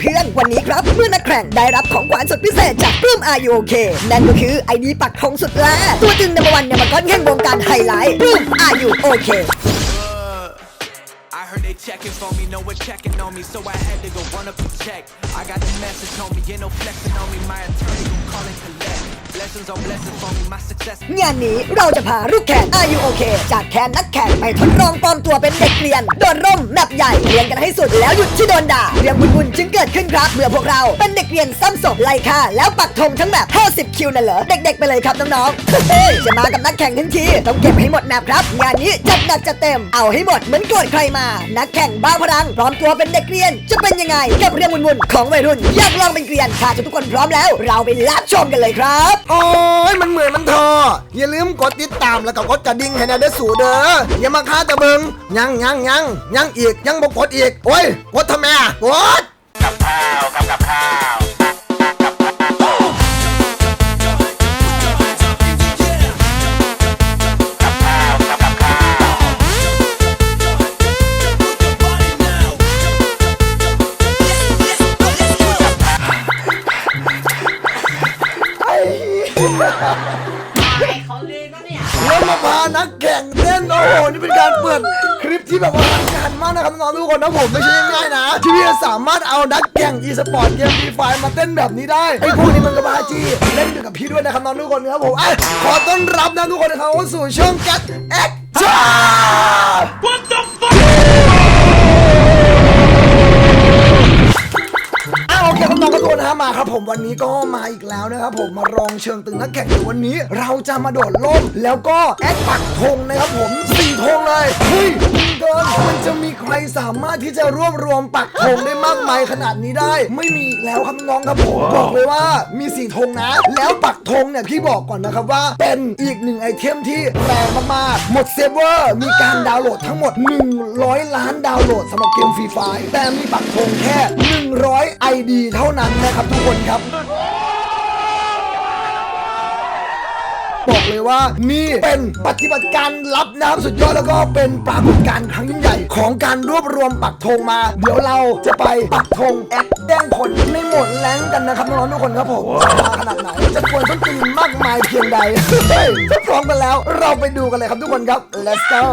เพื่อนๆ วันนี้ครับ เมื่อนักแข่งได้รับของขวัญสุดพิเศษจากปลื้ม Are You OK นั่นก็คือไอดีปักธงสุดแล้ตัวจริงในวันเนี่ยมันก้อนแห่งวงการไฮไลท์ปลื้ม Are You OK heard they checking for me, no one checking on me, so I had to go run up and check. I got the message homie, ain't no flexing on me, my attorney gon' call and collect. งานนี้เราจะพาลูกแข่ง Are You OK จากแคนนักแข่งไปทดลองปลอมตัวเป็นเด็กเรียน โดนร่มแมปใหญ่เรียนกันให้สุดแล้วหยุดที่โดนด่าเรื่องบุญๆจึงเกิดขึ้นครับเมื่อพวกเราเป็นเด็กเรียนซ้ำศพไล่ฆ่าแล้วปักธงทั้งแบบ50คิวนั่นเหรอเด็ก ๆ ไปเลยครับน้องๆเฮ้ยจะมากับนักแข่งทั้งทีต้องเก็บให้หมดแมปครับ งานนี้จัดหนักจัดเต็มเอาให้หมดเหมือนโกรธใครมา นักแข่งบ้าพลังพร้อมตัวเป็นเด็กเรียน จะเป็นยังไงก็บเรื่องวุ่นๆของวัยรุ่นอยากลองเป็นเกรียนถ้าทุกคนพร้อมแล้ว เราไปรับชมกันเลยครับโอ้ยมันเหมือนมันทอ อย่าลืมกดติดตามแล้วก็กดกระดิ่งให้แน่เด้อสู่เด้ออย่ามาค้าตะเบิงยังยังยังยังอีกยังบ่กดอีก โอ้ยกดทำไมอะกด แล้วมาพานักแข่งเต้นโอ้โหนี่เป็นการเปิดคลิปที่แบบว่าทำการมากนะครับน้องๆทุกคนนะผมไม่ใช่ง่ายๆนะ ที่พี่จะสามารถเอานักแข่ง e สปอร์ตเกมฟรีไฟมาเต้นแบบนี้ได้ไอ้พวกนี้มันก็บ้าจี้เล่นอยู่กับพี่ด้วยนะครับน้องทุกคนครับผมอะขอต้อนรับนะทุกคนนะครับเข้าสู่ช่องกัดแอคชั่นอะ มาครับผมวันนี้ก็มาอีกแล้วนะครับผมมาลองเชิงตึงนักแข่งในวันนี้ เราจะมาโดดล่มแล้วก็แอดปักธงนะครับผมสี่ธงเลยเฮ้ยตึงเกินมันจะมีใครสามารถที่จะรวบรวมปักธงได้มากมายขนาดนี้ได้ ไม่มีอีกแล้วครับน้องครับผมบอกเลยว่ามีสี่ธงนะ แล้วปักธงเนี่ยพี่บอกก่อนนะครับว่า เป็นอีกหนึ่งไอเทมที่แรงมากๆหมดเซิร์ฟเวอร์มีการดาวน์โหลดทั้งหมด 100 ล้านดาวน์โหลดสำหรับเกมฟรีไฟแต่มีปักธงแค่ 100 ID เท่านั้นนะครับทุกคนครับ บอกเลยว่านี่เป็นปฏิบัติการลับนะครับสุดยอดแล้วก็เป็นปรากฏการณ์ครั้งยิ่งใหญ่ ของการรวบรวมปักธงมา เดี๋ยวเราจะไปปักธงแอดแดงผลในโหมดแรงกันนะครับน้องๆทุกคนครับผมจะมาขนาดไหนจะควรต้นตีนมากมายเพียงใดถ้าพร้อมกันแล้ว เราไปดูกันเลยครับทุกคนครับ let's go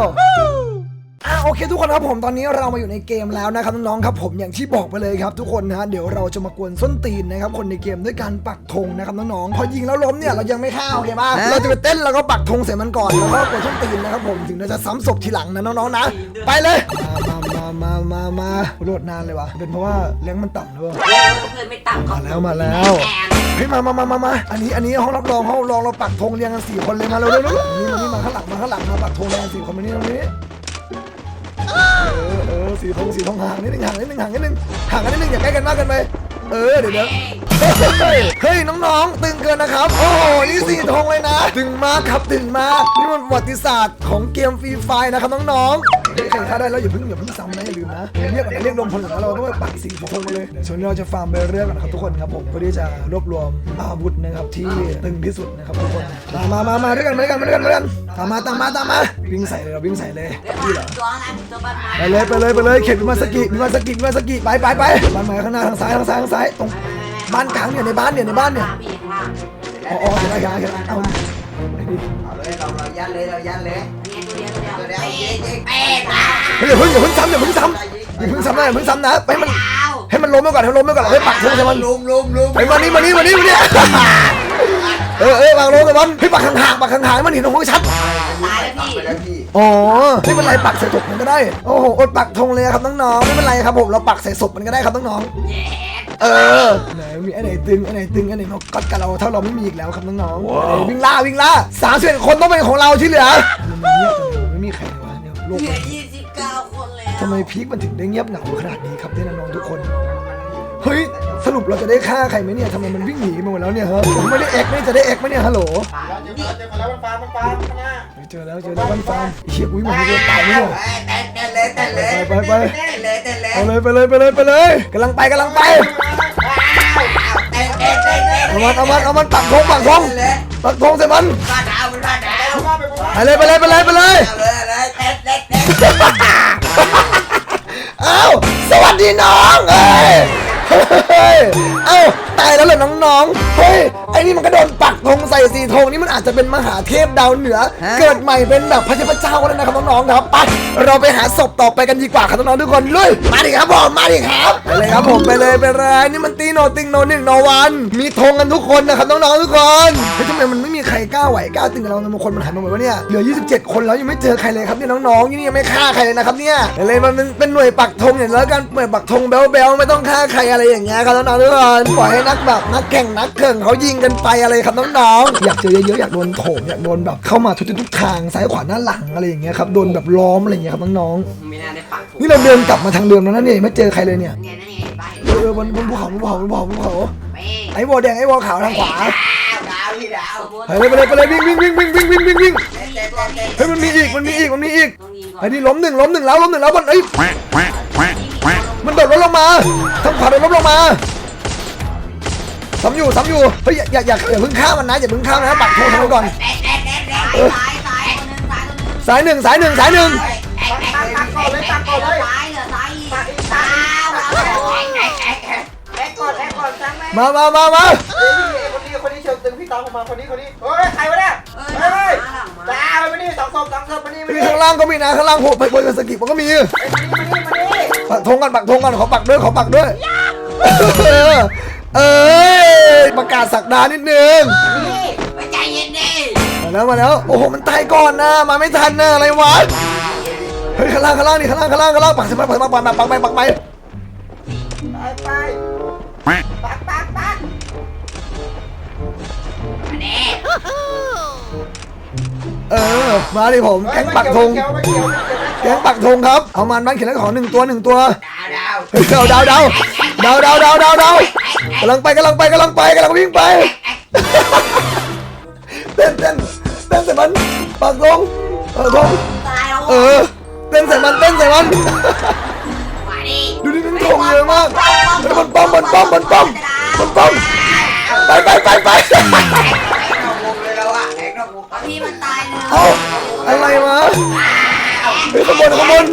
อะโอเคทุกคนครับผมตอนนี้เรามาอยู่ในเกมแล้วนะครับน้องๆครับผมอย่างที่บอกไปเลยครับทุกคนนะฮะเดี๋ยวเราจะมากวนส้นตีนนะครับคนในเกมด้วยการปักธงนะครับน้องๆพอยิงแล้วล้มเนี่ยเรายังไม่ฆ่าโอเคป่ะเราจะไปเต้นแล้วก็ปักธงใส่มันก่อนแล้วก็กดส้นตีนนะครับผมถึงเราจะซ้ำศพทีหลังนะน้องๆนะ ไปเลยมามามามามาโหลดนานเลยวะเป็นเพราะว่าแรงมันต่ำหรือเปล่าเพื่อนไม่ต่ำมาแล้วมาแล้วเฮ้ยมามามามามาอันนี้อันนี้ห้องรับรองห้องรับรองเราปักธงเรียงกันสี่คนเลยมาเร็วเร็วเร็วนี่มานี่มาข้างหลังมาข้างหลังมาปักธงเรียงกันสี่คนมานี่ตรงนี้เออเออสีทองสีทองห่างนิดนึงห่างนิดนึงห่างนิดนึงห่างกันนิดนึงอย่าใกล้กันมากเกันไปเออเดี๋ยวเดี๋ยวเฮ้ยเฮ้ยน้องๆ ตึงเกินนะครับ โอ้โหนี่สีทองเลยนะ ตึงมากครับตึงมากนี่มันประวัติศาสตร์ของเกมฟรีไฟนะครับน้องๆ เฮ้ยใครฆ่าได้แล้วอย่าเพิ่งอย่าเพิ่งซ้ำนะอย่าลืมนะเรียกก่อนนะเรียกรวมพลก่อนนะเราต้องไปปักสี่ธงเลยเดี๋ยวช่วนเราจะฟาร์มไปเรื่อยก่อนนะครับทุกคนครับผมเพื่อที่จะรวบรวมอาวุธนะครับที่ตึงที่สุดนะครับทุกคนมามามามาด้วยกันมาด้วยกันมาด้วยกันมาด้วยกันตามมาตามมาตามมาวิ่งใส่เลยเราวิ่งใส่เลยนี่เหรอตัวนะตัวบ้านไม้ไปเลยไปเลยไปเลยเข็นมาสกิมาสกิมาสกิไปไปไปบ้านใหม่ข้างหน้าทางซ้ายทางซ้ายทางซ้ายตรงบ้านกลางเนี่ยในบ้านเนี่ยในบ้านเนี่ยอ๋ออ๋อเห็นแล้วเห็นแล้วเห็นแล้วเอาเอาเลยเราเรายันเลยเรายันเลย เนี่ยตัวเดียวตัวเดียวเดี๋ยวเดี๋ยวยิงยิงเป๊ะตาเฮ้ยอย่าเพิ่งอย่าเพิ่งซ้ำอย่าเพิ่งซ้ำอย่าเพิ่งซ้ำนะอย่าเพิ่งซ้ำนะไปให้มันดาวให้มันล้มไปก่อนให้มันล้มไปก่อนเราให้ปักธงใส่มันลุมลุมลุมไปมานี่มานี่มานี่มานี่เออเออปักลงใส่มันให้ปักห่างๆปักห่างๆให้มันเห็นตรงหัวชัดตายแล้วพี่ไปแล้วพี่อ๋อไม่เป็นไรปักใส่ศพมันก็ได้โอ้โหอดปักธงเลยครับน้องๆไม่เป็นไรครับผมเราปักใส่ศพมันก็ได้ครับน้องๆแย่ เออไหนมีอันไหนตึงอันไหนตึงอันไหนนกกัดกับเราถ้าเราไม่มีอีกแล้วครับน้องๆเออวิ่งล่าวิ่งล่าสามสิบเอ็ดคนต้องเป็นของเราที่เหลือมันเงียบจังเลยไม่มีใครเลยวะเนี่ยโลกเหลืมัอนยี่สิบเก้าคนแล้วทำไมพีคมันถึงได้เงียบเหงาขนาดนี้ครับเนี่ยน้องๆทุกคนเฮ้ย สรุปเราจะได้ฆ่าใครไหมเนี่ยทำไมมันวิ่งหนีไปหมดแล้วเนี่ยฮะผมไม่ได้เอ็กไม่จะได้เอ็กไหมเนี่ยฮัลโหลเจอแล้วมันฟามันฟามันฟาเจอแล้วเจอแล้ววันฟาร์มเชี่ยอุ้ยมันไม่ได้ตายไม่หรอกเนเต้นเลยเต้นเลยไปไปเลยเต้นเลยเอาเลยไปเลยไปเลยไปเลยกำลังไปกำลังไปเอามันเอามันเอามันปักธงปักธงปักธงใส่มันไปเลยไปเลยไปเลยไปเลยเอ้าสวัสดีน้องเอ้ย เฮ้ยเอ้าตายแล้วเหรอน้องๆ เฮ้ย อ้นี่มันก็โดนปักธงใส่สีธงนี่มันอาจจะเป็นมหาเทพดาวเหนือ เกิดใหม่เป็นแบบพระเทพเจ้าแล้วนะครับน้องๆครับไปเราไปหาศพต่อไปกันดีกว่าครับน้องๆทุกคนลุยมาดิครับผมมาดิครับไปเลยครับผมไปเลยไปเลยนี่มันตีโนติงโนหนึ่งโนวัน มีธงกันทุกคนนะครับน้องๆทุกคนเฮ้ยทำไมมันไม่มีใครกล้าไหวกล้าตึงกับเราบางคนมันหายไปหมดวะเนี่ยเหลือ 27 คนแล้วยังไม่เจอใครเลยครับเนี่ยน้องๆนี่ยังไม่ฆ่าใครเลยนะครับเนี่ยเลยมันเป็นเป็นหน่วยปักธงอย่างแล้วกันหน่วยปักธงเบลเบลไม่ต้องฆ่าใครอะไรอย่างเงี้ยครับน้องๆทุกคนปล่อยให้นักแบบนักแข่งนักเข่งเขายิงกันไปอะไรครับน้องๆอยากเจอเยอะๆอยากโดนโถมอยากโดนแบบเข้ามาทุกๆทุกทางซ้ายขวาหน้าหลังอะไรอย่างเงี้ยครับโดนแบบล้อมอะไรอย่างเงี้ยครับน้องไม่น่าได้ปักถูๆกนี่เราเดินกลับมาทางเดิมแล้วนะเนี่ยไม่เจอใครเลยเนี่ยไงนั่นไงไปเออเออบนบนภูเขาบนภูเขาบนภูเขาบนภูเขาไปไอ้วอลแดงไอ้วอลขาวทางขวาดาวพี่ดาวสมมติไปเลยไปเลยไปเลยวิ่งวิ่งวิ่งวิ่งวิ่งวิ่งวิ่งวิ่งเต้นเต้นเต้นเต้นเฮ้ยมันมีอีกมันมีอีกมันมีอีกต้องยิงก่อนไอ้นี่ล้มหนึ่งล้มหนึ่งแล้วล้มหนึ่งแล้วมันเอ้ย quack, quack, quack, quack. มันโดดรถลงมาทางขวาโดดรถลงมา ซ้ำอยู่ซ้ำอยู่เฮ้ยอย่าอย่าอย่าอย่าเพิ่งข้ามมันนะอย่าเพิ่งข้ามนะปักโทงทางนู้ก่อนตายตายตายคนนึงตายคนนึงสายหนึ่งสายหนึ่งสายหนึ่งปักปักก่อนเลยปักก่อนเลยตายเหลือตายอีกตายแอกก่อนแอกก่อนจังแม่มามามามาเฮ้ยคนนี้คนนี้เชิญตึงพี่ตามผมมาคนนี้คนนี้เฮ้ยใครวะเนี่ยเออเฮ้ยมาหลังมาดาวมานี่สองศพสองศพมานี่มามีนี่ข้างล่างก็มีนะข้างล่างโหไปบนสกิมันก็มีมานี่มานี่ปักธงกันปักธงกันขอปักด้วยขอปักด้วยเออ เออประกาศสักดานิดนึงไปใจเย็นดิมาแล้วมาแล้วโอ้โหมันตายก่อนนะมาไม่ทันนะอะไรวะเฮ้ยข้างล่างข้างล่างนี่ข้างล่างข้างล่างข้างล่างปักใช่ไหมปักปักปักปักไปปักไปไปไป quack. ปักปักปักแน่เออมาดิผมแก๊งปักธงเกี่ยวไม่เกี่ยวไม่เกี่ยวแก๊งปักธงครับเอามันบ้านเขียนแล้วของหนึ่งตัวหนึ่งตัวดาวเฮ้ยดาวดาวดาวดาวดาวดาวดาวดาว กำลังไปกำลังไปกำลังไปกำลังวิ่งไป เต้นเต้นเต้นใส่มันปักธงปักธงตายแล้วเออเต้นใส่มันเต้นใส่มัน มาดิดูดิมันธงเยอะมากเฮ้ยมันป้อมมันป้อมมันป้อมมันป้อมไปไปไปไปแอกนอกวงเลยแล้วอะแอกนอกวงพี่มันตายเลยเอาอะไรมาเฮ้ยขบวนขบวน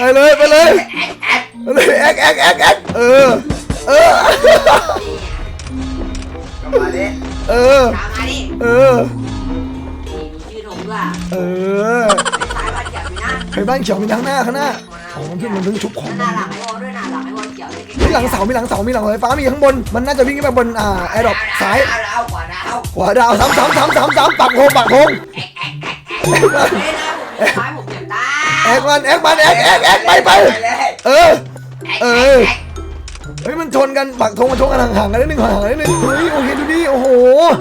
ไปเลยไปเลยไปเลยแอกแอกแอกแอกเออ เออมาดิเออ ตามมาดิเออ นี่ดูชื่อถงด้วยเออสายบาดเจ็บอยู่นะเฮ้ยบ้านเขียวมีทั้งหน้าข้างหน้าอ๋อมันเพิ่งมันเพิ่งชุบของหน้าหลังไอ้วอลด้วยหน้าหลังไอ้วอลเขียวเลยมีหลังเสา มีหลังเสา มีหลังไฟฟ้า มีข้างบน มันน่าจะวิ่งขึ้นไปบนอ่าแอร์ดรอปซ้ายดาวดาวกว่าดาวขวาดาวสามสามสามสามสามปักโพงปักโพงเฮ้ยนะผมซ้ายผมเจ็บตาแอกมันแอกมันแอกแอกแอกไปไปเลยเออ เออ เฮ้ยมันชนกันปักธงมันชนกันห่างๆกันนิดนึงห่างๆกันนิดนึงเฮ้ยโอเคดูดิโอ้โห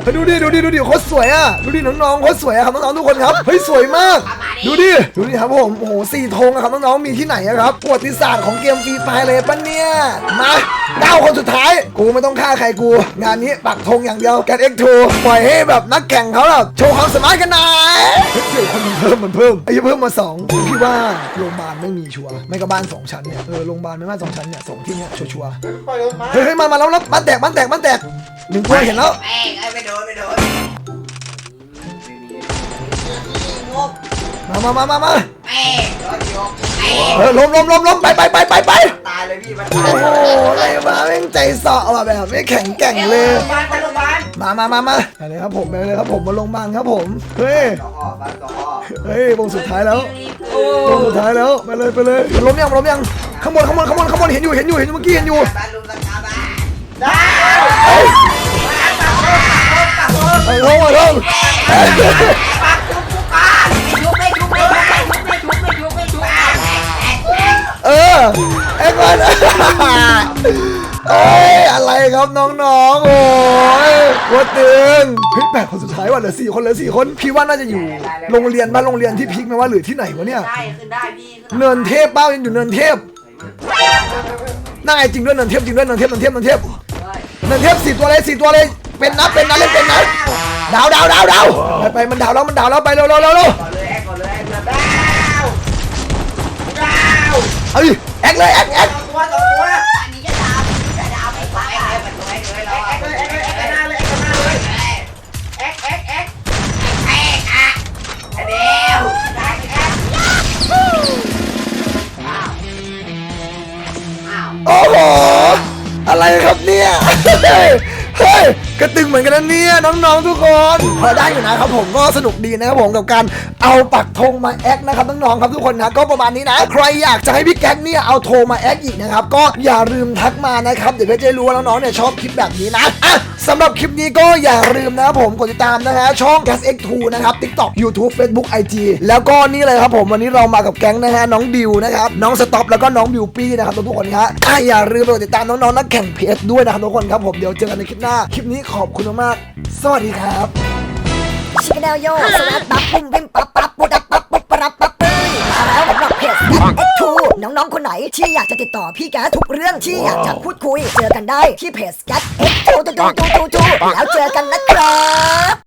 เฮ้ยดูดิดูดิดูดิโคตรสวยอะดูดิน้องๆโคตรสวยอะครับน้องๆทุกคนครับเฮ้ยสวยมาก ดูดิดูดิครับผมโอ้โหสี่ธงอะครับน้องๆมีที่ไหนอะครับประวัติศาสตร์ของเกมฟรีไฟเลยปะเนี่ยมาเก้าคนสุดท้าย กูไม่ต้องฆ่าใครกู งานนี้ปักธงอย่างเดียวแกนเอ็กทูปล่อยให้แบบนักแข่งเขาแบบโชว์ความสามารถกันหน่อยเฮ้ยเดี๋ยวคนมันเพิ่มมันเพิ่มไอ้เพิ่มมาสองพี่ว่าโรงพยาบาลไม่มีชัวร์ไม่ก็บ้านสองชั้นเนี่ยเออโรงพยาบาลไม่บ้านสองชั้นเนี่ยสองที่เนี่ยชัวร์ปล่อยลงมาๆเฮ้ยเฮ้ยมามาแล้วแล้วบ้านแตกบ้านแตกบ้านแตกหนึ่งตัวเห็นแล้วแม่งไอ้ไม่โดนไม่โดนมามามามามาแม่งโดนยกเออล้มล้มล้มล้มไปไปไปไปไปตายเลยพี่มันโอ้โหอะไรมาแม่งใจเสาะว่ะแบบไม่แข็งแกร่งเลย โรงพยาบาลไปโรงพยาบาลมามามามาไปเลยครับผมไปเลยครับผมมาโรงพยาบาลครับผมเฮ้ยสองออกบ้านสองออกเฮ้ยวงสุดท้ายแล้ววงสุดท้ายแล้วไปเลยไปเลยล้มยังล้มยัง ข้างบนข้างบนข้างบนข้างบนเห็นอยู่เห็นอยู่เห็นอยู่เมื่อกี้เห็นอยู่บ้านลุงสังกาบ้านดาวเฮ้ยปักโปักโปักโไอ้ลงมาลงปักทุกทุกบ้านชุบไม่ชุบไม่ชุบไม่ชุบไม่ชุบไม่ชุบไม่ชุบเออไอ้ก่อนเอ้ยอะไรครับน้องๆโอ้ยโคตรตึงเฮ้ยแปดคนสุดท้ายว่ะเหลือสี่คนเหลือสี่คนพี่ว่าน่าจะอยู่ โรงเรียนบ้านโรงเรียนที่พีคไหมว่าหรือที่ไหนวะเนี่ยได้ขึ้นได้พี่ขึ้นเนินเทพเป้ายังอยู่เนินเทพ น่าไอจริงด้วยนันเทพจริงด้วยนันเทพนันเทพนันเทพนันเทพสี่ตัวเลยสี่ตัวเลย เป็นนับเป็นนับเล่นเป็นนับดาวดาวดาวดาวไปไปมันดาวแล้วมันดาวแล้วไปเร็วเร็วเร็วเร็วเอกก่อนเลยแอกดาวดาวเอ้ยแอคเลยแอคแอค ยเฮ้ยกระตึงเหมือนกันนะเนี่ยน้องๆทุกคนพอได้อยู่นะครับผมก็สนุกดีนะครับผมกับการเอาปักธงมาแอคนะครับน้องๆครับทุกคนนะก็ประมาณนี้นะใครอยากจะให้พี่แก๊กเนี่ยเอาโทรมาแอคอีกนะครับก็อย่าลืมทักมานะครับเดี๋ยวเพื่อจะรู้ว่าน้องๆเนี่ยชอบคลิปแบบนี้นะอะ สำหรับคลิปนี้ก็อย่าลืมนะครับผมกดติดตามนะฮะช่อง Gas X2 นะครับ TikTok YouTube Facebook IG แล้วก็นี่เลยครับผมวันนี้เรามากับแก๊งนะฮะน้องดิวนะครับน้องสต็อปแล้วก็น้องบิวปี้นะครับทุกคนครับอะอย่าลืมไปกดติดตามน้องๆนักแข่งเพจด้วยนะครับทุกคนครับผมเดี๋ยวเจอกันในคลิปหน้าคลิปนี้ขอบคุณมากๆสวัสดีครับชิคกี้พายโยสวัสดีปั๊บปุ่มพิมปั๊บปั๊บปุ๊บปั๊บปั๊บปุ๊บปั๊บปั๊บเอ้ยมาแล้วสำหรับเพจ ที่อยากจะติดต่อพี่แก๊สทุกเรื่องที่อยากจะพูดคุย เจอกันได้ที่เพจ X2 แล้วเจอกันนะครับ